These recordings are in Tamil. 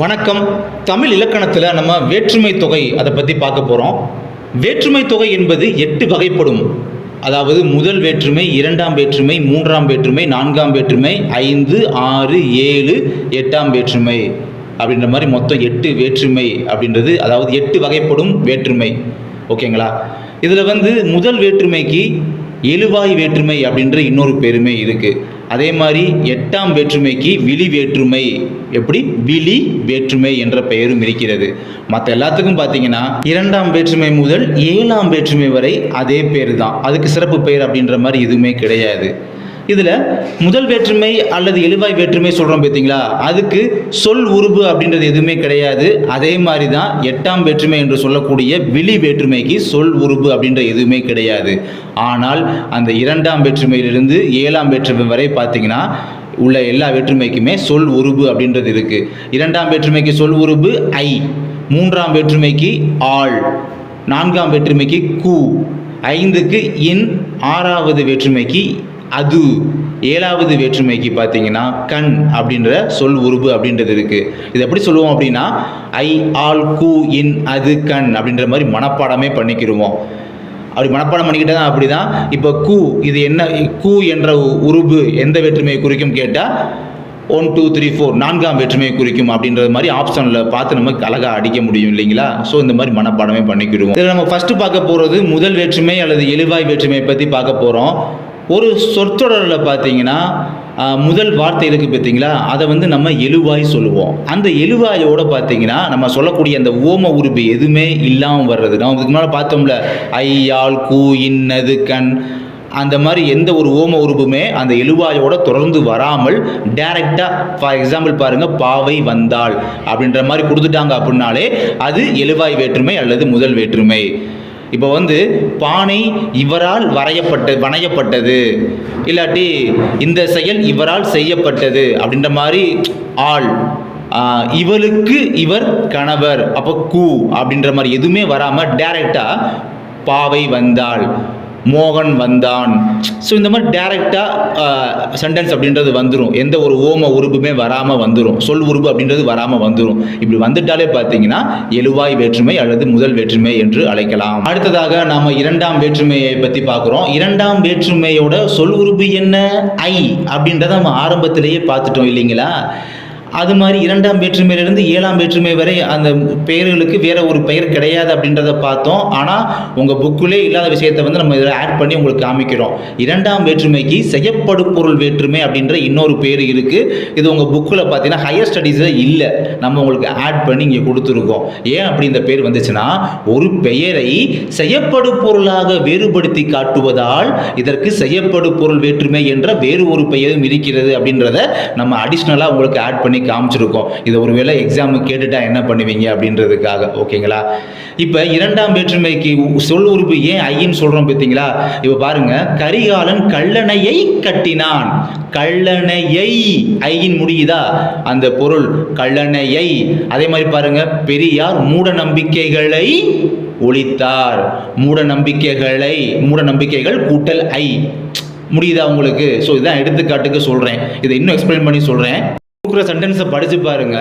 வணக்கம். தமிழ் இலக்கணத்தில் நம்ம வேற்றுமை தொகை அதை பற்றி பார்க்க போகிறோம் வேற்றுமை தொகை என்பது எட்டு வகைப்படும். அதாவது முதல் வேற்றுமை இரண்டாம் வேற்றுமை மூன்றாம் வேற்றுமை நான்காம் வேற்றுமை ஐந்து ஆறு ஏழு எட்டாம் வேற்றுமை அப்படின்ற மாதிரி மொத்தம் எட்டு வேற்றுமை அப்படின்றது. அதாவது எட்டு வகைப்படும் வேற்றுமை. ஓகேங்களா? இதில் வந்து முதல் வேற்றுமைக்கு எழுவாய் வேற்றுமை அப்படின்ற இன்னொரு பெருமை இருக்குது அதே மாதிரி எட்டாம் வேற்றுமைக்கு விழி வேற்றுமை. எப்படி? விழி வேற்றுமை என்ற பெயரும் இருக்கிறது. மற்ற எல்லாத்துக்கும் பார்த்தீங்கன்னா இரண்டாம் வேற்றுமை முதல் ஏழாம் வேற்றுமை வரை அதே பேர் தான் அதுக்கு சிறப்பு பெயர் அப்படின்ற மாதிரி எதுவுமே கிடையாது. இதில் முதல் வேற்றுமை அல்லது எழுவாய் வேற்றுமை சொல்கிறோம் பார்த்தீங்களா? அதுக்கு சொல் உருபு அப்படின்றது எதுவுமே கிடையாது. அதே மாதிரி தான் எட்டாம் வேற்றுமை என்று சொல்லக்கூடிய விழி வேற்றுமைக்கு சொல் உருபு அப்படின்ற எதுவுமே கிடையாது. ஆனால் அந்த இரண்டாம் வேற்றுமையிலிருந்து ஏழாம் வேற்றுமை வரை பார்த்தீங்கன்னா உள்ள எல்லா வேற்றுமைக்குமே சொல் உருபு அப்படின்றது இருக்குது இரண்டாம் வேற்றுமைக்கு சொல் உருபு ஐ. மூன்றாம் வேற்றுமைக்கு ஆள். நான்காம் வேற்றுமைக்கு கு. ஐந்துக்கு இன். ஆறாவது வேற்றுமைக்கு அது ஏழாவது வேற்றுமைக்கு பார்த்தீங்கன்னா கண் அப்படின்ற சொல் உருபு அப்படின்றது இருக்குது இது எப்படி சொல்லுவோம் அப்படின்னா ஐ ஆல் கு இன் அது கண் அப்படின்ற மாதிரி மனப்பாடமே பண்ணிக்கிடுவோம் அப்படி மனப்பாடம் பண்ணிக்கிட்டே தான் அப்படி தான் இப்போ கு இது என்ன கு என்ற உருபு எந்த வேற்றுமையை குறிக்கும் கேட்டால் ஒன் டூ த்ரீ ஃபோர் நான்காம் வேற்றுமையை குறிக்கும் அப்படின்றது மாதிரி ஆப்ஷனில் பார்த்து நமக்கு அழகாக அடிக்க முடியும் இல்லைங்களா? ஸோ இந்த மாதிரி மனப்பாடமே பண்ணிக்கிடுவோம். இதில் நம்ம ஃபஸ்ட்டு பார்க்க போகிறது முதல் வேற்றுமை அல்லது எழுவாய் வேற்றுமையை பற்றி பார்க்க போகிறோம் ஒரு சொற்றொடரில் பார்த்தீங்கன்னா முதல் வார்த்தை இருக்குது பார்த்தீங்களா அதை வந்து நம்ம எழுவாய் சொல்லுவோம். அந்த எழுவாயோட பார்த்தீங்கன்னா நம்ம சொல்லக்கூடிய அந்த ஓம உருபு எதுவுமே இல்லாமல் வர்றது. நம்ம இதுக்கு முன்னால் பார்த்தோம்ல ஐயாள் கூ இன்னது கண். அந்த மாதிரி எந்த ஒரு ஓம உருபுமே அந்த எழுவாயோட தொடர்ந்து வராமல் டைரெக்டாக ஃபார் எக்ஸாம்பிள் பாருங்கள் பாவை வந்தாள் அப்படின்ற மாதிரி கொடுத்துட்டாங்க அப்படின்னாலே அது எழுவாய் வேற்றுமை அல்லது முதல் வேற்றுமை. இப்போ வந்து பானை இவரால் வரையப்பட்ட வணையப்பட்டது. இல்லாட்டி இந்த செயல் இவரால் செய்யப்பட்டது அப்படின்ற மாதிரி ஆள். இவளுக்கு இவர் கணவர் அப்போ கூ அப்படின்ற மாதிரி எதுவுமே வராமல் டேரெக்டாக பாவை வந்தாள். மோகன் வந்தான். ஸோ இந்த மாதிரி டேரெக்டாக சென்டென்ஸ் அப்படின்றது வந்துடும் எந்த ஒரு ஓம உருபுமே வராமல் வந்துடும் சொல் உருபு அப்படின்றது வராமல் வந்துடும் இப்படி வந்துட்டாலே பார்த்தீங்கன்னா எழுவாய் வேற்றுமை அல்லது முதல் வேற்றுமை என்று அழைக்கலாம். அடுத்ததாக நாம் இரண்டாம் வேற்றுமையை பற்றி பார்க்குறோம். இரண்டாம் வேற்றுமையோட சொல் உருபு என்ன? ஐ அப்படின்றத நம்ம ஆரம்பத்திலேயே பார்த்துட்டோம் இல்லைங்களா? அது மாதிரி இரண்டாம் வேற்றுமையிலிருந்து ஏழாம் வேற்றுமை வரை அந்த பெயர்களுக்கு வேற ஒரு பெயர் கிடையாது அப்படின்றத பார்த்தோம். ஆனால் உங்கள் புக்குலே இல்லாத விஷயத்தை வந்து நம்ம இதில் ஆட் பண்ணி உங்களுக்கு காமிக்கிறோம். இரண்டாம் வேற்றுமைக்கு செய்யப்படு பொருள் வேற்றுமை அப்படின்ற இன்னொரு பேர் இருக்குது இது உங்கள் புக்கில் பார்த்தீங்கன்னா ஹையர் ஸ்டடீஸில் இல்லை. நம்ம உங்களுக்கு ஆட் பண்ணி இங்கே கொடுத்துருக்கோம். ஏன் அப்படி இந்த பேர் வந்துச்சுன்னா ஒரு பெயரை செய்யப்படு பொருளாக வேறுபடுத்தி காட்டுவதால் இதற்கு செய்யப்படு பொருள் வேற்றுமை என்ற வேறு ஒரு பெயரும் இருக்கிறது அப்படின்றத நம்ம அடிஷ்னலாக உங்களுக்கு ஆட் பண்ணி காமிச்சிருக்கோம். இதை ஒருவேளை எக்ஸாமு கேட்டுட்டா என்ன பண்ணுவீங்க அப்படின்றதுக்காக ஓகேங்களா? இப்போ இரண்டாம் வேற்றுமைக்கு சொல் உறுப்பு ஏன் ஐன்னு சொல்கிறோம் பார்த்தீங்களா? இப்போ பாருங்க கரிகாலன் கல்லணையை கட்டினான். கல்லணையை ஐயின் முடியுதா? அந்த பொருள் கல்லணையை. அதே மாதிரி பாருங்க பெரியார் மூட நம்பிக்கைகளை ஒழித்தார். மூட நம்பிக்கைகளை மூட நம்பிக்கைகள் கூட்டல் ஐ முடியுதா உங்களுக்கு? ஸோ இதுதான் எடுத்துக்காட்டுக்கு சொல்கிறேன் இதை இன்னும் எக்ஸ்பிளைன் பண்ணி சொல்கிறேன் கொடுக்குற சென்டென்ஸை படித்து பாருங்க.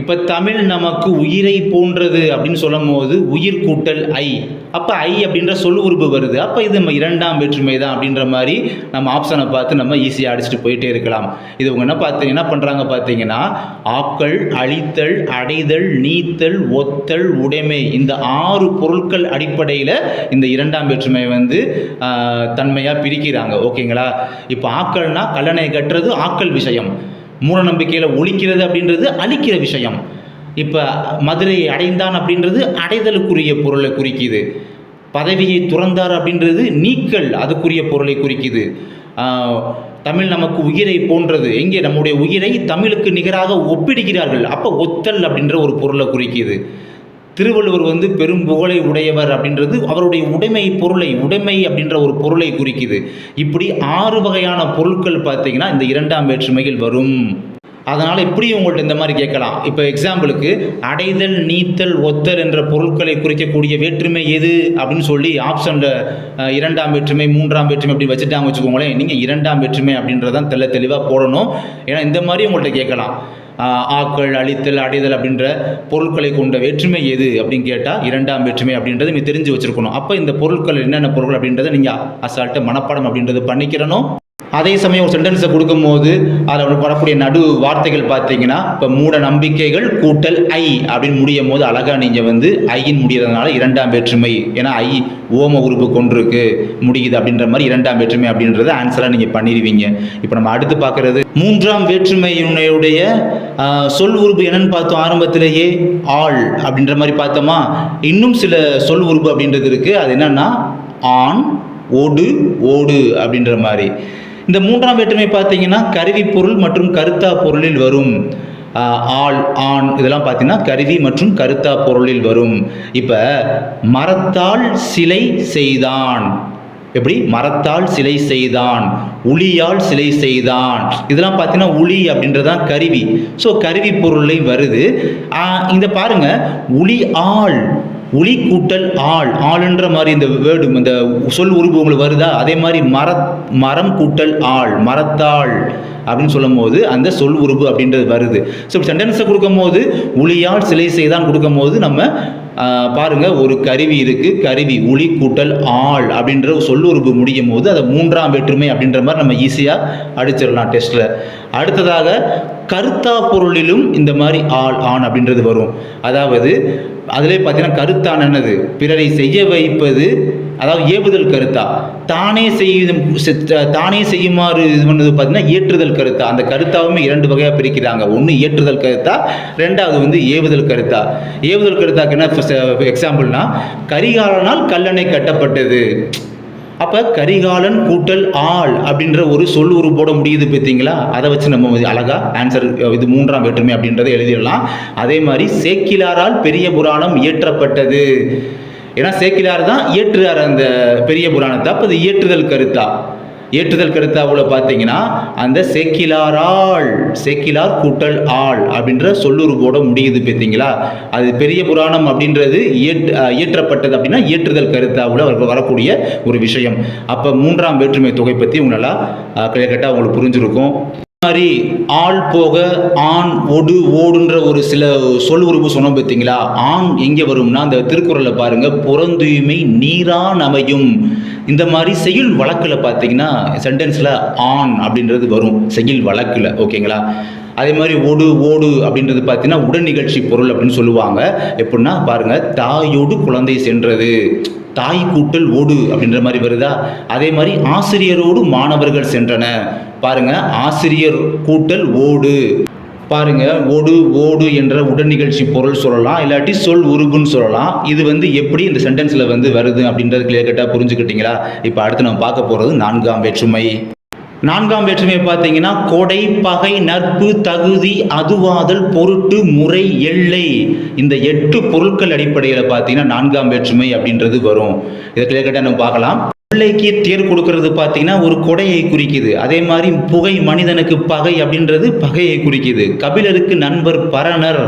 இப்போ தமிழ் நமக்கு உயிரை போன்றது அப்படின்னு சொல்லும் போது உயிர் கூட்டல் ஐ. அப்போ ஐ அப்படின்ற சொல் உருபு வருது. அப்போ இது நம்ம இரண்டாம் வேற்றுமை தான் அப்படின்ற மாதிரி நம்ம ஆப்ஷனை பார்த்து நம்ம ஈஸியாக அடிச்சுட்டு போயிட்டே இருக்கலாம். இது இவங்க என்ன பார்த்தீங்க என்ன பண்ணுறாங்க பார்த்தீங்கன்னா ஆக்கள் அழித்தல் அடைதல் நீத்தல் ஒத்தல் உடைமை இந்த ஆறு பொருட்கள் அடிப்படையில் இந்த இரண்டாம் வேற்றுமை வந்து தன்மையாக பிரிக்கிறாங்க. ஓகேங்களா? இப்போ ஆக்கள்னா கல்லணை கட்டுறது ஆக்கள் விஷயம். மூடநம்பிக்கையில் ஒழிக்கிறது அப்படின்றது அழிக்கிற விஷயம். இப்போ மதுரையை அடைந்தான் அப்படின்றது அடைதலுக்குரிய பொருளை குறிக்குது. பதவியை துறந்தார் அப்படின்றது நீக்கல் அதுக்குரிய பொருளை குறிக்குது. தமிழ் நமக்கு உயிரை போன்றது. எங்கே? நம்முடைய உயிரை தமிழுக்கு நிகராக ஒப்பிடுகிறார்கள். அப்போ ஒத்தல் அப்படின்ற ஒரு பொருளை குறிக்குது. திருவள்ளுவர் வந்து பெரும் புகழை உடையவர் அப்படின்றது அவருடைய உடைமை பொருளை உடைமை அப்படின்ற ஒரு பொருளை குறிக்குது. இப்படி ஆறு வகையான பொருட்கள் பார்த்தீங்கன்னா இந்த இரண்டாம் வேற்றுமையில் வரும். அதனால் இப்படி உங்கள்கிட்ட இந்த மாதிரி கேட்கலாம். இப்போ எக்ஸாம்பிளுக்கு அடைதல் நீத்தல் ஒத்தல் என்ற பொருட்களை குறிக்கக்கூடிய வேற்றுமை எது அப்படின்னு சொல்லி ஆப்ஷனில் இரண்டாம் வேற்றுமை மூன்றாம் வேற்றுமை அப்படி வச்சுட்டாங்க வச்சுக்கோங்களேன் நீங்கள் இரண்டாம் வேற்றுமை அப்படின்றதான் தெல்ல தெளிவாக போடணும். ஏன்னா இந்த மாதிரி உங்கள்கிட்ட கேட்கலாம். ஆக்கள் அழித்தல் அடைதல் அப்படின்ற பொருட்களை கொண்ட வேற்றுமை எது அப்படின்னு கேட்டால் இரண்டாம் வேற்றுமை அப்படின்றத நீ தெரிஞ்சு வச்சுருக்கணும். அப்போ இந்த பொருட்கள் என்னென்ன பொருள் அப்படின்றத நீங்கள் அசால்ட்டு மனப்பாடம் அப்படின்றது பண்ணிக்கிறனும் அதே சமயம் ஒரு சென்டென்ஸை கொடுக்கும்போது அதில் வரக்கூடிய நடு வார்த்தைகள் பார்த்தீங்கன்னா இப்போ மூட நம்பிக்கைகள் கூட்டல் ஐ அப்படின்னு முடியும் போது அழகாக நீங்கள் வந்து ஐயின் முடியறதுனால இரண்டாம் வேற்றுமை. ஏன்னா ஐ ஓம உறுப்பு கொண்டிருக்கு. முடியுது அப்படின்ற மாதிரி இரண்டாம் வேற்றுமை அப்படின்றத ஆன்சராக நீங்கள் பண்ணிடுவீங்க இப்போ நம்ம அடுத்து பார்க்குறது மூன்றாம் வேற்றுமையினுடைய சொல் உறுப்பு என்னன்னு பார்த்தோம் ஆரம்பத்திலேயே ஆள் அப்படின்ற மாதிரி பார்த்தோமா? இன்னும் சில சொல் உறுப்பு அப்படின்றது இருக்குது அது என்னன்னா ஆண் ஓடு ஓடு அப்படின்ற மாதிரி. இந்த மூன்றாம் வேற்றுமை பார்த்தீங்கன்னா கருவி பொருள் மற்றும் கருத்தா பொருளில் வரும். ஆள் ஆண் இதெல்லாம் பார்த்தீங்கன்னா கருவி மற்றும் கருத்தா பொருளில் வரும். இப்போ மரத்தால் சிலை செய்தான். எப்படி? மரத்தால் சிலை செய்தான் உளியால் சிலை செய்தான். இதெல்லாம் பார்த்தீங்கன்னா உளி அப்படின்றதான் கருவி. ஸோ கருவி பொருளை வருது. இந்த பாருங்க. உளி ஆள் உளி கூட்டல் ஆள். ஆளுன்ற மாதிரி இந்த வேர்டு இந்த சொல் உருவு உங்களுக்கு வருதா? அதே மாதிரி மர மரம் கூட்டல் ஆள் மரத்தாள் அப்படின்னு சொல்லும் போது அந்த சொல் உருவு அப்படின்றது வருது. ஸோ சென்டென்ஸை கொடுக்கும் போது உளியால் சிலை செய்தான் கொடுக்கும் போது நம்ம பாருங்கள் பாருங்க ஒரு கருவி இருக்குது கருவி உளி கூட்டல் ஆள் அப்படின்ற ஒரு முடியும் போது அதை மூன்றாம் வேற்றுமை அப்படின்ற மாதிரி நம்ம ஈஸியாக அடிச்சிடலாம் டெஸ்ட்டில் அடுத்ததாக கருத்தா பொருளிலும் இந்த மாதிரி ஆள் ஆண் அப்படின்றது வரும். அதாவது அதிலே பார்த்தீங்கன்னா கருத்தான் என்னது? பிறரை செய்ய வைப்பது அதாவது ஏவுதல் கருத்தா? தானே செய்யும் செ- தானே செய்யுமாறு இது பண்ணது பார்த்தீங்கன்னா ஏற்றுதல் கருத்தா? அந்த கருத்தாவுமே இரண்டு வகையாக பிரிக்கிறாங்க. ஒன்று ஏற்றுதல் கருத்தா ரெண்டாவது வந்து ஏவுதல் கருத்தா. ஏவுதல் கருத்தாக்கு என்ன எக்ஸாம்பிள்னா கரிகாலனால் கல்லணை கட்டப்பட்டது. அப்போ கரிகாலன் கூட்டல் ஆள் அப்படின்ற ஒரு சொல் உருப்போட முடியுது பார்த்தீங்களா? அதை வச்சு நம்ம அழகா ஆன்சர் இது மூன்றாம் வேற்றுமை அப்படின்றத எழுதிடலாம். அதே மாதிரி சேக்கிலாரால் பெரிய புராணம் இயற்றப்பட்டது. ஏன்னா சேக்கிலார் தான் இயற்றுறார் அந்த பெரிய புராணத்தை. அப்போ அது இயற்றுதல் கருத்தா? ஏற்றுதல் கருத்தாவில் பார்த்தீங்கன்னா அந்த சேக்கிலாரால் சேக்கிலார் கூட்டல் ஆள் அப்படின்ற சொல்லுருவோட முடியுது பார்த்தீங்களா? அது பெரிய புராணம் அப்படின்றது இயற் இயற்றப்பட்டது அப்படின்னா ஏற்றுதல் கருத்தாவில் அவருக்கு வரக்கூடிய ஒரு விஷயம். அப்போ மூன்றாம் வேற்றுமை தொகை பற்றி உங்களால் கிளியர் உங்களுக்கு புரிஞ்சிருக்கும். மாதிரி ஆள் போக ஆண் ஒடு ஓடுன்ற ஒரு சில சொல் உருவு சொன்னோம் பார்த்தீங்களா? ஆண் எங்கே வரும்னா அந்த திருக்குறளை பாருங்க புறந்தூய்மை நீரான் அமையும் இந்த மாதிரி செயல் வழக்கில் பார்த்தீங்கன்னா சென்டென்ஸில் ஆண் அப்படின்றது வரும் செயல் வழக்கில் ஓகேங்களா? அதே மாதிரி ஒடு ஓடு அப்படின்றது பார்த்தீங்கன்னா உடன் நிகழ்ச்சி பொருள் அப்படின்னு சொல்லுவாங்க. எப்படின்னா பாருங்கள் தாயோடு குழந்தை சென்றது. தாய் கூட்டல் ஓடு அப்படின்ற மாதிரி வருதா? அதே மாதிரி ஆசிரியரோடு மாணவர்கள் சென்றன. பாருங்க ஆசிரியர் கூட்டல் ஓடு. பாருங்க ஓடு ஓடு என்ற உடன் நிகழ்ச்சி பொருள் சொல்லலாம். இல்லாட்டி சொல் உருகுன்னு சொல்லலாம். இது வந்து எப்படி இந்த சென்டென்ஸில் வந்து வருது அப்படின்றது கிளியர் கட்டாக புரிஞ்சுக்கிட்டீங்களா? இப்போ அடுத்து நம்ம பார்க்க போகிறது நான்காம் வேற்றுமை. நான்காம் வேற்றுமை பார்த்தீங்கன்னா கொடை பகை நட்பு தகுதி அதுவாதல் பொருட்டு முறை எல்லை. இந்த எட்டு பொருட்கள் அடிப்படையில் பார்த்தீங்கன்னா நான்காம் வேற்றுமை அப்படின்றது வரும். இதை கிளியர் கட்டாக நம்ம பார்க்கலாம். பிள்ளைக்கு தேர் கொடுக்கறது பார்த்தீங்கன்னா ஒரு கொடையை குறிக்குது. அதே மாதிரி புகை மனிதனுக்கு பகை அப்படின்றது பகையை குறிக்குது. கபிலருக்கு நண்பர் பரணர்.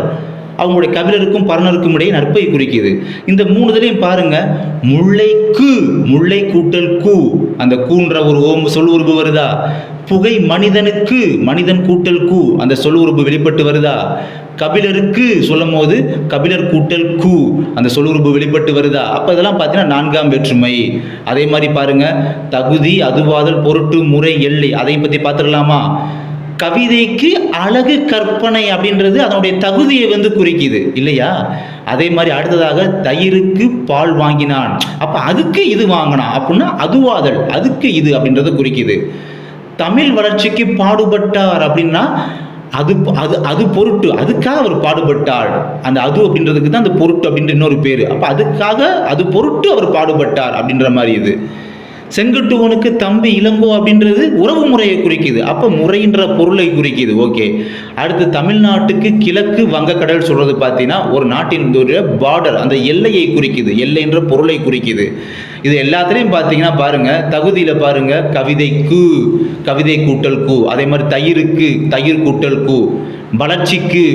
அவங்களுடைய கபிலருக்கும் பரணருக்கும் இடையே நட்பை குறிக்குது. இந்த மூணு இதுலையும் பாருங்க முல்லைக்கு முல்லை கூட்டல் கூ. அந்த கூன்ற ஒரு ஓம் சொல் உருவு வருதா? புகை மனிதனுக்கு மனிதன் கூட்டல் கூ அந்த சொல் உறுப்பு வெளிப்பட்டு வருதா? கபிலருக்கு சொல்லும் போது கபிலர் கூட்டல் கூ அந்த சொல் உறுப்பு வெளிப்பட்டு வருதா? அப்போ இதெல்லாம் பார்த்தீங்கன்னா நான்காம் வேற்றுமை. அதே மாதிரி பாருங்க தகுதி அதுவாதல் பொருட்டு முறை எல்லை அதை பற்றி பார்த்துடலாமா கவிதைக்கு அழகு கற்பனை அப்படின்றது அதனுடைய தகுதியை வந்து குறிக்குது இல்லையா? அதே மாதிரி அடுத்ததாக தயிருக்கு பால் வாங்கினான். அப்ப அதுக்கு இது வாங்கினான் அப்படின்னா அதுவாதல் அதுக்கு இது அப்படின்றத குறிக்குது. தமிழ் வளர்ச்சிக்கு பாடுபட்டார் அப்படின்னா அது அது அது பொருட்டு. அதுக்காக அவர் பாடுபட்டார். அந்த அது அப்படின்றதுக்கு தான் அந்த பொருட்டு அப்படின்ற இன்னொரு பேர். அப்போ அதுக்காக அது பொருட்டு அவர் பாடுபட்டார் அப்படின்ற மாதிரி இது. செங்கட்டுவனுக்கு தம்பி இளங்கோ அப்படின்றது உறவு முறையை குறிக்குது. அப்போ முறைன்ற பொருளை குறிக்குது. ஓகே. அடுத்து தமிழ்நாட்டுக்கு கிழக்கு வங்கக்கடல் சொல்கிறது பார்த்தீங்கன்னா ஒரு நாட்டின் பார்டர் அந்த எல்லையை குறிக்குது. எல்லைன்ற பொருளை குறிக்குது. இது எல்லாத்துலேயும் பார்த்தீங்கன்னா பாருங்கள் தகுதியில் பாருங்கள் கவிதைக்கு. கவிதை கூட்டல் கு. அதே மாதிரி தயிருக்கு தயிர் கூட்டல் கு. வளர்ச்சிக்கு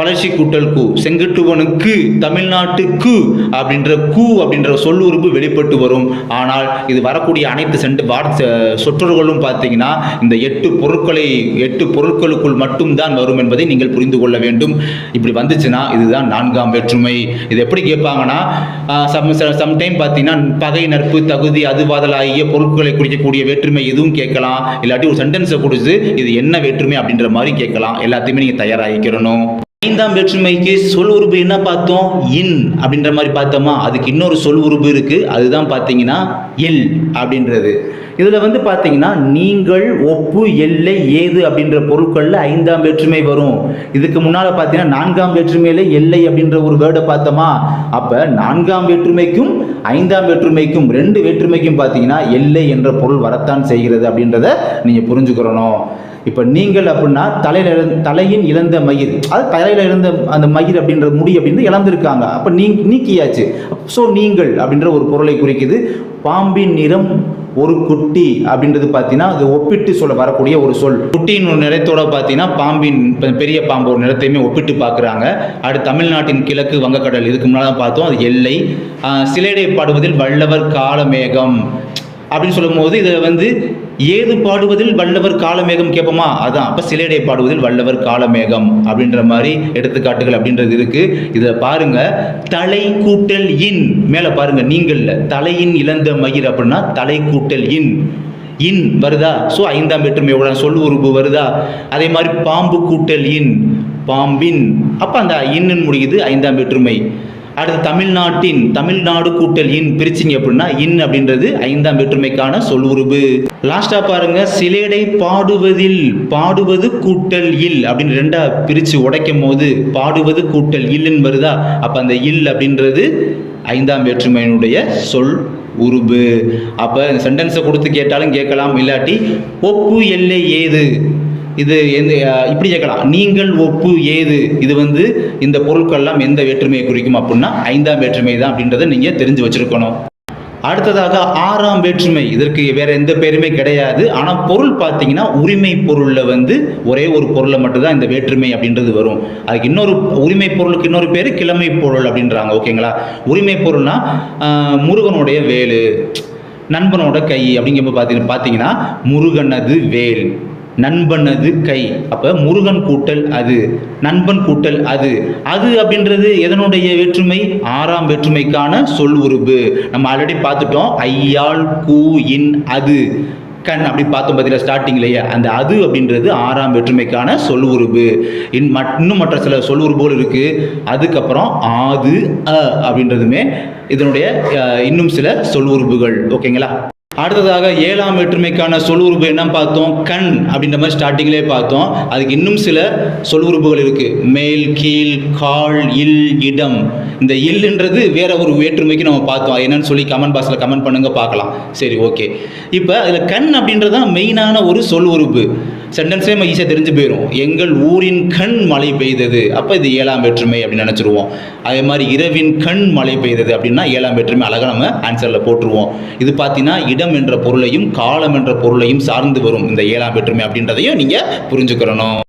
வளர்ச்சி கூட்டல் கு. செங்குட்டுவனுக்கு தமிழ்நாட்டுக்கு அப்படின்ற கு அப்படின்ற சொல்லுறுப்பு வெளிப்பட்டு வரும். ஆனால் இது வரக்கூடிய அனைத்து சென்று வார்த்தை சொற்றொர்களும் பார்த்தீங்கன்னா இந்த எட்டு பொருட்களை எட்டு பொருட்களுக்குள் மட்டும்தான் வரும் என்பதை நீங்கள் புரிந்து கொள்ள வேண்டும். இப்படி வந்துச்சுன்னா இதுதான் நான்காம் வேற்றுமை. இது எப்படி கேட்பாங்கன்னா சம் சம்டைம் பார்த்தீங்கன்னா பகை நட்பு தகுதி அதுவாதல் ஆகிய பொருட்களை குறிக்கக்கூடிய வேற்றுமை எதுவும் கேட்கலாம். இல்லாட்டி ஒரு சென்டென்ஸை கொடுத்து இது என்ன வேற்றுமை அப்படின்ற மாதிரி கேட்கலாம். எல்லாத்தையுமே நீங்கள் தயாராகிக்கிறணும். ஐந்தாம் வேற்றுமைக்கு சொல் உருபு என்ன பார்த்தோம்? இன் அப்படின்ற மாதிரி பார்த்தோமா? அதுக்கு இன்னொரு சொல் உருபு இருக்கு. அதுதான் பார்த்தீங்கன்னா எல் அப்படின்றது. இதில் வந்து பார்த்தீங்கன்னா நீங்கள் ஒப்பு எல்லை ஏது அப்படின்ற பொருட்களில் ஐந்தாம் வேற்றுமை வரும். இதுக்கு முன்னால் பார்த்தீங்கன்னா நான்காம் வேற்றுமையில எல்லை அப்படின்ற ஒரு வேர்டை பார்த்தோமா? அப்போ நான்காம் வேற்றுமைக்கும் ஐந்தாம் வேற்றுமைக்கும் ரெண்டு வேற்றுமைக்கும் பார்த்தீங்கன்னா எல்லை என்ற பொருள் வரத்தான் செய்கிறது அப்படின்றத நீங்கள் புரிஞ்சுக்கிறணும். இப்போ நீங்கள் அப்படின்னா தலையில தலையின் இழந்த மயிர். அது தலையில இழந்த அந்த மயிர் அப்படின்ற முடி அப்படின்னு இழந்திருக்காங்க. அப்போ நீ நீக்கியாச்சு. ஸோ நீங்கள் அப்படின்ற ஒரு பொருளை குறிக்குது. பாம்பின் நிறம் ஒரு குட்டி அப்படின்றது பார்த்தீங்கன்னா அது ஒப்பிட்டு சொல்ல வரக்கூடிய ஒரு சொல். குட்டியின் ஒரு நிறத்தோட பார்த்தீங்கன்னா பாம்பின் பெரிய பாம்பு ஒரு நிறத்தையுமே ஒப்பிட்டு பார்க்குறாங்க அடுத்து தமிழ்நாட்டின் கிழக்கு வங்கக்கடல். இதுக்கு முன்னால் தான் பார்த்தோம். அது எல்லை. சிலேடை பாடுவதில் வல்லவர் காலமேகம். அப்படின்னு சொல்லும்போது இதில் வந்து ஏது பாடுவதில் வல்லவர் காலமேகம் கேட்போமா? அதான். அப்போ சிலேடை பாடுவதில் வல்லவர் காலமேகம் அப்படின்ற மாதிரி எடுத்துக்காட்டுகள் அப்படின்றது இருக்கு. இதை பாருங்க. தலை கூட்டல் இன். மேலே பாருங்க. நீங்கள் தலையின் இழந்த மயிர் அப்படின்னா தலை கூட்டல் இன். இன் வருதா? ஸோ ஐந்தாம் வேற்றுமையோட சொல் உருபு வருதா? அதே மாதிரி பாம்பு கூட்டல் இன். பாம்பின். அப்போ அந்த இன்னுன்னு முடியுது. ஐந்தாம் வேற்றுமை. அடுத்து தமிழ்நாட்டின் தமிழ்நாடு கூட்டல் இன் பிரிச்சிங்க அப்படின்னா இன் அப்படின்றது ஐந்தாம் வேற்றுமைக்கான சொல் உருபு லாஸ்டா பாருங்க சிலேடை பாடுவதில் பாடுவது கூட்டல் இல் அப்படின்னு ரெண்டா பிரிச்சு உடைக்கும் போது பாடுவது கூட்டல் இல்லுன்னு வருதா? அப்ப அந்த இல் அப்படின்றது ஐந்தாம் வேற்றுமையினுடைய சொல் உருபு. அப்ப சென்டென்ஸை கொடுத்து கேட்டாலும் கேட்கலாம் இல்லாட்டி ஒப்பு எல்லை ஏது? இது எந்த இப்படி கேட்கலாம். நீங்கள் ஒப்பு ஏது? இது வந்து இந்த பொருட்கள்லாம் எந்த வேற்றுமையை குறிக்கும் அப்படின்னா ஐந்தாம் வேற்றுமை தான் அப்படின்றத நீங்கள் தெரிஞ்சு வச்சுருக்கணும். அடுத்ததாக ஆறாம் வேற்றுமை. இதற்கு வேற எந்த பேருமே கிடையாது. ஆனால் பொருள் பார்த்தீங்கன்னா உரிமை பொருளில் வந்து ஒரே ஒரு பொருளை மட்டும்தான் இந்த வேற்றுமை அப்படின்றது வரும். அதுக்கு இன்னொரு உரிமை பொருளுக்கு இன்னொரு பேர் கிழமை பொருள் அப்படின்றாங்க. ஓகேங்களா? உரிமை பொருள்னா முருகனுடைய வேலு நண்பனோட கை அப்படிங்கும்போது பார்த்தீங்கன்னா பார்த்தீங்கன்னா முருகனது வேல். நண்பனது கை. அப்போ முருகன் கூட்டல் அது நண்பன் கூட்டல் அது. அது அப்படின்றது எதனுடைய வேற்றுமை? ஆறாம் வேற்றுமைக்கான சொல் உருபு நம்ம ஆல்ரெடி பார்த்துட்டோம். ஐயாள் கூ இன் அது. கண் அப்படி பார்த்தோம் பார்த்தீங்களா ஸ்டார்டிங்லேயே அந்த அது அப்படின்றது ஆறாம் வேற்றுமைக்கான சொல் உருபு இன் இன்னும் மற்ற சில சொல் உருபுகள் இருக்குது அதுக்கப்புறம் ஆது அ அப்படின்றதுமே இதனுடைய இன்னும் சில சொல் உருபுகள் ஓகேங்களா? அடுத்ததாக ஏழாம் வேற்றுமைக்கான சொல் உறுப்பு என்ன பார்த்தோம்? கண் அப்படின்ற மாதிரி ஸ்டார்டிங்லேயே பார்த்தோம். அதுக்கு இன்னும் சில சொல் உறுப்புகள் இருக்குது மேல் கீழ் கால் இல் இடம். இந்த இல்லுன்றது வேற ஒரு வேற்றுமைக்கு நம்ம பார்த்தோம். என்னன்னு சொல்லி கமெண்ட் பாக்ஸில் கமெண்ட் பண்ணுங்க பார்க்கலாம். சரி ஓகே இப்போ அதில் கண் அப்படின்றது தான் மெயினான ஒரு சொல் உறுப்பு. சென்டென்ஸே நம்ம ஈஸியாக தெரிஞ்சு போயிடும் எங்கள் ஊரின் கண் மழை பெய்தது. அப்போ இது ஏழாம் வேற்றுமை அப்படின்னு நினச்சிருவோம். அதே மாதிரி இரவின் கண் மழை பெய்தது அப்படின்னா ஏழாம் வேற்றுமை அழகாக நம்ம ஆன்சரில் போட்டுருவோம். இது பார்த்தீங்கன்னா இடம் என்ற பொருளையும் காலம் என்ற பொருளையும் சார்ந்து வரும் இந்த ஏழாம் வேற்றுமை அப்படின்றதையும் நீங்கள் புரிஞ்சுக்கிறணும்.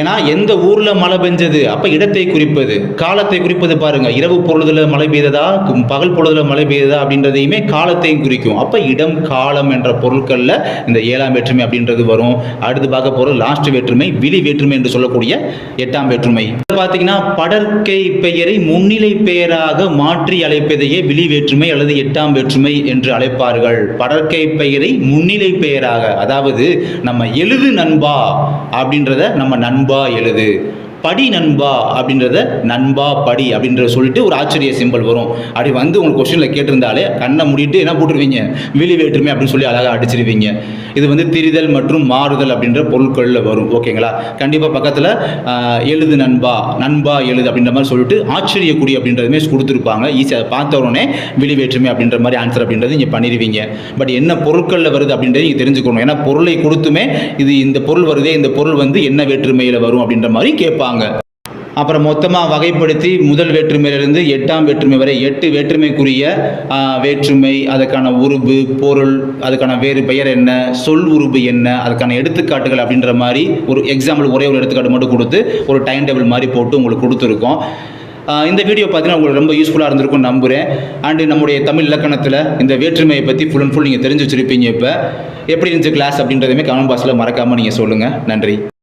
ஏன்னா எந்த ஊரில் மழை பெஞ்சது? அப்போ இடத்தை குறிப்பது. காலத்தை குறிப்பது பாருங்க. இரவு பொழுதில் மழை பெய்ததா? பகல் பொழுதில் மழை பெய்ததா? அப்படின்றதையுமே காலத்தையும் குறிக்கும். அப்போ இடம் காலம் என்ற பொருட்களில் இந்த ஏழாம் வேற்றுமை அப்படின்றது வரும். அடுத்து பார்க்க போகிற லாஸ்ட் வேற்றுமை விழி வேற்றுமை என்று சொல்லக்கூடிய எட்டாம் வேற்றுமை. பார்த்தீங்கன்னா படற்கை பெயரை முன்னிலை பெயராக மாற்றி அழைப்பதையே விழி வேற்றுமை அல்லது எட்டாம் வேற்றுமை என்று அழைப்பார்கள். படற்கை பெயரை முன்னிலை பெயராக அதாவது நம்ம எழுது நண்பா அப்படின்றத நம்ம அன்பா எழுது. படி நண்பா அப்படின்றத நண்பா படி அப்படின்றத சொல்லிட்டு ஒரு ஆச்சரிய சிம்பல் வரும். அப்படி வந்து உங்களுக்கு கொஸ்டினில் கேட்டிருந்தாலே கண்ணை மூடிட்டு என்ன போட்டுருவீங்க? விழி வேற்றுமை அப்படின்னு சொல்லி அழகாக அடிச்சிருவீங்க. இது வந்து திரிதல் மற்றும் மாறுதல் அப்படின்ற பொருட்களில் வரும். ஓகேங்களா கண்டிப்பாக பக்கத்தில் எழுது நண்பா நண்பா எழுது அப்படின்ற மாதிரி சொல்லிட்டு ஆச்சரியக்குடி அப்படின்றதுமே கொடுத்துருப்பாங்க. ஈஸியாக பார்த்த உடனே விழி வேற்றுமை அப்படின்ற மாதிரி ஆன்சர் அப்படின்றது இங்கே பண்ணிடுவீங்க பட் என்ன பொருட்களில் வருது அப்படின்றத நீங்கள் தெரிஞ்சுக்கணும். ஏன்னா பொருளை கொடுத்துமே இது இந்த பொருள் வருதே இந்த பொருள் வந்து என்ன வேற்றுமையில் வரும் அப்படின்ற மாதிரி கேட்பாங்க. அப்புறம் மொத்தமாக வகைப்படுத்தி முதல் வேற்றுமையிலிருந்து எட்டாம் வேற்றுமை வரை எட்டு வேற்றுமைக்குரிய வேற்றுமை அதுக்கான உருபு பொருள் அதுக்கான வேறு பெயர் என்ன சொல் உருபு என்ன அதுக்கான எடுத்துக்காட்டுகள் அப்படின்ற மாதிரி ஒரு எக்ஸாம்பிள் ஒரே ஒரு எடுத்துக்காட்டு மட்டும் கொடுத்து ஒரு டைம் டேபிள் மாதிரி போட்டு உங்களுக்கு கொடுத்துருக்கோம். இந்த வீடியோ பார்த்தீங்கன்னா உங்களுக்கு ரொம்ப யூஸ்ஃபுல்லாக இருந்திருக்கும் நம்புகிறேன் அண்டு நம்முடைய தமிழ் இலக்கணத்தில் இந்த வேற்றுமையை பற்றி ஃபுல் அண்ட் ஃபுல் நீங்கள் தெரிஞ்சு வச்சுருப்பீங்க இப்போ. எப்படி இருந்துச்சு கிளாஸ் அப்படின்றதையுமே கமெண்ட் பாக்ஸில் மறக்காமல் நீங்கள் சொல்லுங்கள் நன்றி.